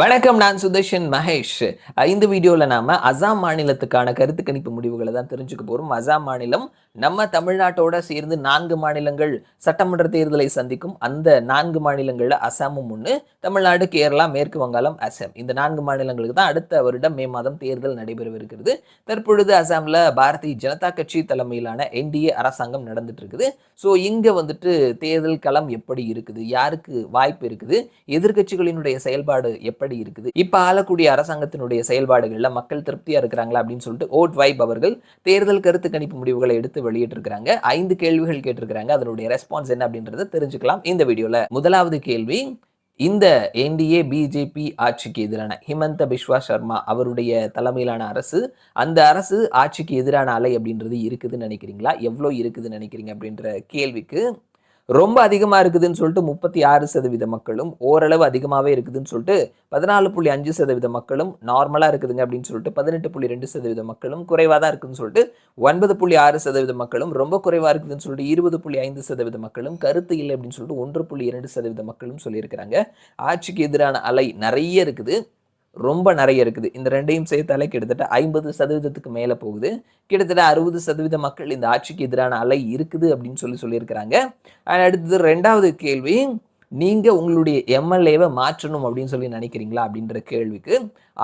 வணக்கம் நான் சுதர்ஷன் மகேஷ். இந்த வீடியோவில் நாம அசாம் மாநிலத்துக்கான கருத்து கணிப்பு முடிவுகளை தான் தெரிஞ்சுக்க போகிறோம் அசாம் மாநிலம் நம்ம தமிழ்நாட்டோட சேர்ந்து நான்கு மாநிலங்கள் சட்டமன்ற தேர்தலை சந்திக்கும். அந்த நான்கு மாநிலங்களில் அசாமும் ஒன்று தமிழ்நாடு கேரளா மேற்கு வங்காளம் அசாம். இந்த நான்கு மாநிலங்களுக்கு தான் அடுத்த வருடம் மே மாதம் தேர்தல் நடைபெறவிருக்கிறது. தற்பொழுது அசாமில் பாரதிய ஜனதா கட்சி தலைமையிலான என்டிஏ அரசாங்கம் நடந்துட்டு இருக்குது ஸோ இங்கே வந்துட்டு தேர்தல் களம் எப்படி இருக்குது? யாருக்கு வாய்ப்பு இருக்குது? எதிர்க்கட்சிகளினுடைய செயல்பாடு எப்படி இருக்குது? இப்போ ஆளக்கூடிய அரசாங்கத்தினுடைய செயல்பாடுகளில் மக்கள் திருப்தியாக இருக்கிறாங்களா அப்படின்னு சொல்லிட்டு ஓட் வைப் அவர்கள் தேர்தல் கருத்து கணிப்பு முடிவுகளை எடுத்து வெளியிட்டிருக்கிறாங்க. ஐந்து கேள்விகள் கேட்டிருக்கிறாங்க. அதனுடைய ரெஸ்பான்ஸ் என்ன அப்படின்றத தெரிஞ்சுக்கலாம். இந்த வீடியோவில் முதலாவது கேள்வி இந்த என்டிஏ பிஜேபி ஆட்சிக்கு எதிரான ஹிமந்த பிஸ்வா சர்மா அவருடைய தலைமையிலான அரசு அந்த அரசு ஆட்சிக்கு எதிரான அலை அப்படின்றது இருக்குதுன்னு நினைக்கிறீங்களா? எவ்வளோ இருக்குதுன்னு நினைக்கிறீங்க அப்படின்ற கேள்விக்கு ரொம்ப அதிகமாக இருக்குதுன்னு சொல்லிட்டு முப்பத்தி ஆறு சதவீத மக்களும் ஓரளவு அதிகமாகவே இருக்குதுன்னு சொல்லிட்டு பதினாலு புள்ளி அஞ்சு சதவீத மக்களும் நார்மலாக இருக்குதுங்க அப்படின்னு சொல்லிட்டு பதினெட்டு புள்ளி ரெண்டு சதவீத மக்களும் குறைவாக தான் இருக்குதுன்னு சொல்லிட்டு ஒன்பது புள்ளி ஆறு சதவீத மக்களும் ரொம்ப குறைவாக இருக்குதுன்னு சொல்லிட்டு இருபது புள்ளி ஐந்து சதவீத மக்களும் கருத்து இல்லை அப்படின்னு சொல்லிட்டு ஒன்று புள்ளி இரண்டு சதவீத மக்களும் சொல்லியிருக்கிறாங்க. ஆட்சிக்கு எதிரான அலை நிறைய இருக்குது. ரொம்ப நிறைய இருக்குது. இந்த ரெண்டையும் சேர்த்தாலே கிட்டத்தட்ட ஐம்பது சதவீதத்துக்கு மேலே போகுது. கிட்டத்தட்ட அறுபது சதவீத மக்கள் இந்த ஆட்சிக்கு எதிரான அலை இருக்குது அப்படின்னு சொல்லி சொல்லியிருக்கிறாங்க. அடுத்தது ரெண்டாவது கேள்வி நீங்கள் உங்களுடைய எம்எல்ஏவை மாற்றணும் அப்படின்னு சொல்லி நினைக்கிறீங்களா அப்படின்ற கேள்விக்கு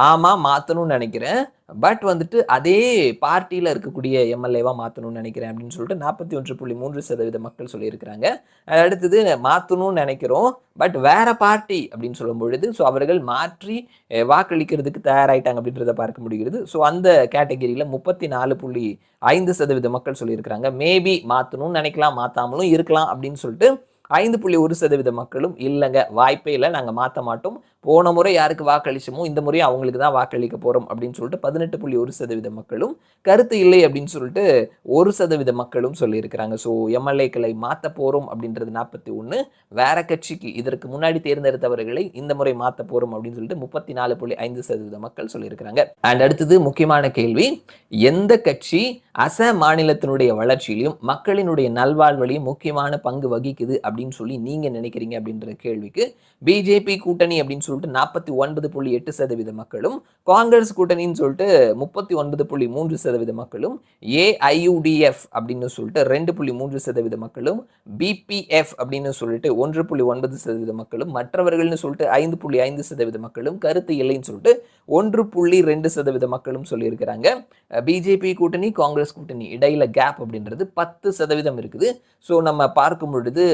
ஆமாம் மாற்றணும்னு நினைக்கிறேன். பட் வந்துட்டு அதே பார்ட்டியில் இருக்கக்கூடிய எம்எல்ஏவாக மாற்றணும்னு நினைக்கிறேன் அப்படின்னு சொல்லிட்டு நாற்பத்தி ஒன்று புள்ளி மூன்று சதவீத மக்கள் சொல்லியிருக்கிறாங்க. அடுத்தது மாற்றணும்னு நினைக்கிறோம். பட் வேற பார்ட்டி அப்படின்னு சொல்லும் பொழுது ஸோ அவர்கள் மாற்றி வாக்களிக்கிறதுக்கு தயாராயிட்டாங்க அப்படின்றத பார்க்க முடிகிறது. ஸோ அந்த கேட்டகரியில் முப்பத்தி நாலு புள்ளி ஐந்து சதவீத மக்கள் சொல்லியிருக்கிறாங்க. மேபி மாற்றணும்னு நினைக்கலாம் மாற்றாமலும் இருக்கலாம் அப்படின்னு சொல்லிட்டு ஐந்து புள்ளி ஒரு சதவீத மக்களும் இல்லைங்க. வாய்ப்பே இல்லை. நாங்கள் மாற்ற மாட்டோம். போன முறை யாருக்கு வாக்களிச்சோமோ இந்த முறை அவங்களுக்கு தான் வாக்களிக்க போகிறோம் அப்படின்னு சொல்லிட்டு பதினெட்டு புள்ளி ஒரு சதவீத மக்களும் கருத்து இல்லை அப்படின்னு சொல்லிட்டு ஒரு சதவீத மக்களும் சொல்லியிருக்கிறாங்க. ஸோ எம்எல்ஏக்களை மாற்ற போகிறோம் அப்படின்றது நாற்பத்தி ஒன்று வேற கட்சிக்கு இதற்கு முன்னாடி தேர்ந்தெடுத்தவர்களை இந்த முறை மாற்ற போகிறோம் அப்படின்னு சொல்லிட்டு முப்பத்தி நாலு புள்ளி ஐந்து சதவீத மக்கள் சொல்லியிருக்கிறாங்க. அண்ட் அடுத்தது முக்கியமான கேள்வி எந்த கட்சி அச மாநிலத்தினுடைய வளர்ச்சியிலையும் மக்களினுடைய நல்வாழ்விலையும் முக்கியமான பங்கு வகிக்குது அப்படின்னு சொல்லி நீங்க நினைக்கிறீங்க அப்படின்ற கேள்விக்கு பிஜேபி கூட்டணி அப்படின்னு சொல்லிட்டு நாற்பத்தி ஒன்பது புள்ளி எட்டு சதவீத மக்களும் காங்கிரஸ் கூட்டணின்னு சொல்லிட்டு முப்பத்தி ஒன்பது புள்ளி மூன்று சதவீத மக்களும் ஏஐயுடிஎஃப் அப்படின்னு சொல்லிட்டு ரெண்டு புள்ளி மூன்று சதவீத மக்களும் பிபிஎஃப் அப்படின்னு சொல்லிட்டு ஒன்று புள்ளி ஒன்பது சதவீத மக்களும் மற்றவர்கள்னு சொல்லிட்டு ஐந்து புள்ளி ஐந்து சதவீத மக்களும் கருத்து இல்லைன்னு சொல்லிட்டு ஒன்று புள்ளி ரெண்டு சதவீத மக்களும் சொல்லியிருக்கிறாங்க. பிஜேபி கூட்டணி காங்கிரஸ் கூட்டணி இடையில கேப் அப்படின்றது பத்து சதவீதம் இருக்குது. ஸோ நம்ம பார்க்கும் பொழுது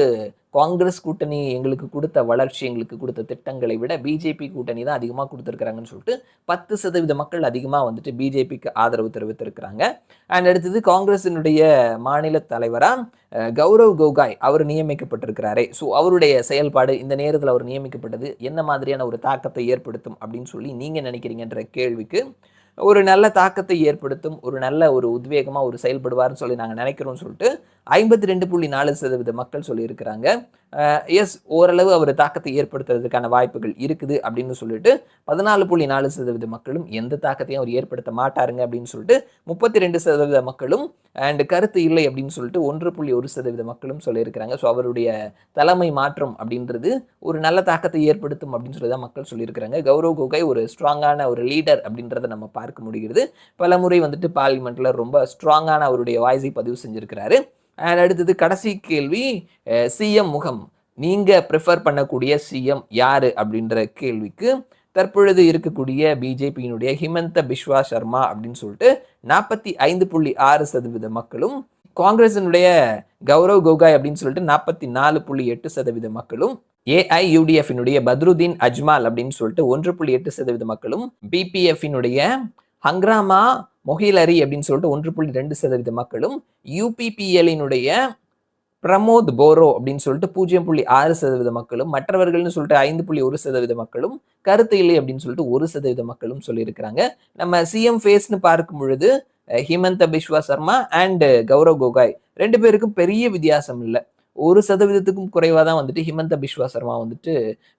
காங்கிரஸ் கூட்டணி எங்களுக்கு கொடுத்த வளர்ச்சி எங்களுக்கு கொடுத்த திட்டங்களை விட பிஜேபி கூட்டணி தான் அதிகமாக கொடுத்துருக்குறாங்கன்னு சொல்லிட்டு பத்து சதவீத மக்கள் அதிகமாக வந்துட்டு பிஜேபிக்கு ஆதரவு தெரிவித்திருக்கிறாங்க. அண்ட் அடுத்தது காங்கிரசினுடைய மாநில தலைவராக கௌரவ் கோகாய் அவர் நியமிக்கப்பட்டிருக்கிறாரே. ஸோ அவருடைய செயல்பாடு இந்த நேரத்தில் அவர் நியமிக்கப்பட்டது என்ன மாதிரியான ஒரு தாக்கத்தை ஏற்படுத்தும் அப்படின்னு சொல்லி நீங்கள் நினைக்கிறீங்கன்ற கேள்விக்கு ஒரு நல்ல தாக்கத்தை ஏற்படுத்தும் ஒரு நல்ல ஒரு உத்வேகமாக ஒரு செயல்படுவார்னு சொல்லி நாங்கள் நினைக்கிறோம்னு சொல்லிட்டு ஐம்பத்தி ரெண்டு புள்ளி நாலு சதவீத மக்கள் சொல்லியிருக்கிறாங்க. எஸ் ஓரளவு அவர் தாக்கத்தை ஏற்படுத்துறதுக்கான வாய்ப்புகள் இருக்குது அப்படின்னு சொல்லிட்டு பதினாலு புள்ளி நாலு சதவீத மக்களும் எந்த தாக்கத்தையும் அவர் ஏற்படுத்த மாட்டாருங்க அப்படின்னு சொல்லிட்டு முப்பத்தி ரெண்டு சதவீத மக்களும் அண்ட் கருத்து இல்லை அப்படின்னு சொல்லிட்டு ஒன்று புள்ளி ஒரு சதவீத மக்களும் சொல்லியிருக்கிறாங்க. ஸோ அவருடைய தலைமை மாற்றம் அப்படின்றது ஒரு நல்ல தாக்கத்தை ஏற்படுத்தும் அப்படின்னு சொல்லி தான் மக்கள் சொல்லியிருக்கிறாங்க. கௌரவ் கோகை ஒரு ஸ்ட்ராங்கான ஒரு லீடர் அப்படின்றத நம்ம பார்க்க முடிகிறது. பல முறை வந்துட்டு பார்லிமெண்ட்டில் ரொம்ப ஸ்ட்ராங்கான அவருடைய வாய்ஸை பதிவு செஞ்சுருக்கிறாரு. அண்ட் அடுத்தது கடைசி கேள்வி சிஎம் முகம். நீங்கள் ப்ரிஃபர் பண்ணக்கூடிய சிஎம் யார் அப்படின்ற கேள்விக்கு தற்பொழுது இருக்கக்கூடிய பிஜேபியினுடைய ஹிமந்த பிஸ்வா சர்மா அப்படின்னு சொல்லிட்டு நாற்பத்தி ஐந்து புள்ளி ஆறு சதவீத மக்களும் காங்கிரஸினுடைய கௌரவ் கோகாய் அப்படின்னு சொல்லிட்டு நாற்பத்தி நாலு புள்ளி எட்டு சதவீத மக்களும் ஏஐயுடிஎஃபினுடைய பத்ருதீன் அஜ்மால் அப்படின்னு சொல்லிட்டு ஒன்று புள்ளி எட்டு சதவீத மக்களும் பிபிஎஃபினுடைய ஹங்ராமா மொஹிலரி அப்படின்னு சொல்லிட்டு ஒன்று புள்ளி ரெண்டு சதவீத மக்களும் யூபிபிஎல்லினுடைய பிரமோத் போரோ அப்படின்னு சொல்லிட்டு பூஜ்ஜியம் புள்ளி ஆறு சதவீத மக்களும் மற்றவர்கள்னு சொல்லிட்டு ஐந்து புள்ளி ஒரு சதவீத மக்களும் கருத்து இல்லை அப்படின்னு சொல்லிட்டு ஒரு சதவீத மக்களும் சொல்லியிருக்கிறாங்க. நம்ம சிஎம் ஃபேஸ்னு பார்க்கும் பொழுது ஹிமந்த பிஸ்வா சர்மா அண்ட் கௌரவ் கோகாய் ரெண்டு பேருக்கும் பெரிய வித்தியாசம் இல்லை. ஒரு சதவீதத்துக்கும் குறைவாக தான் வந்துட்டு ஹிமந்த பிஸ்வா சர்மா வந்துட்டு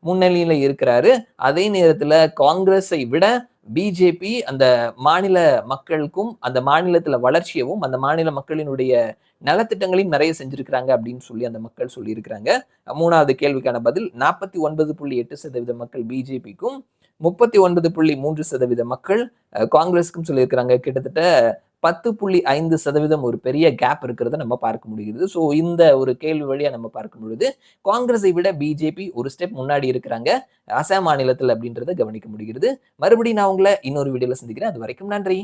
முன்னணியில் இருக்கிறாரு. அதே நேரத்தில் காங்கிரஸை விட பிஜேபி அந்த மாநில மக்களுக்கும் அந்த மாநிலத்தில் வளர்ச்சியவும் அந்த மாநில மக்களினுடைய நலத்திட்டங்களையும் நிறைய செஞ்சிருக்கிறாங்க அப்படின்னு சொல்லி அந்த மக்கள் சொல்லியிருக்கிறாங்க. மூணாவது கேள்விக்கான பதில் நாற்பத்தி ஒன்பது புள்ளி எட்டு சதவீத மக்கள் பிஜேபிக்கும் முப்பத்தி ஒன்பது புள்ளி மூன்று சதவீத மக்கள் காங்கிரஸுக்கும் சொல்லியிருக்கிறாங்க. கிட்டத்தட்ட பத்து புள்ளி ஐந்து சதவீதம் ஒரு பெரிய கேப் இருக்கிறத நம்ம பார்க்க முடிகிறது ஸோ இந்த ஒரு கேள்வி வழியாக நம்ம பார்க்கும் பொழுது காங்கிரஸை விட பிஜேபி ஒரு ஸ்டெப் முன்னாடி இருக்கிறாங்க. அசாம் மாநிலத்தில் அப்படின்றத கவனிக்க முடிகிறது. மறுபடியும் நான் உங்களை இன்னொரு வீடியோவில் சந்திக்கிறேன். அது வரைக்கும் நன்றி.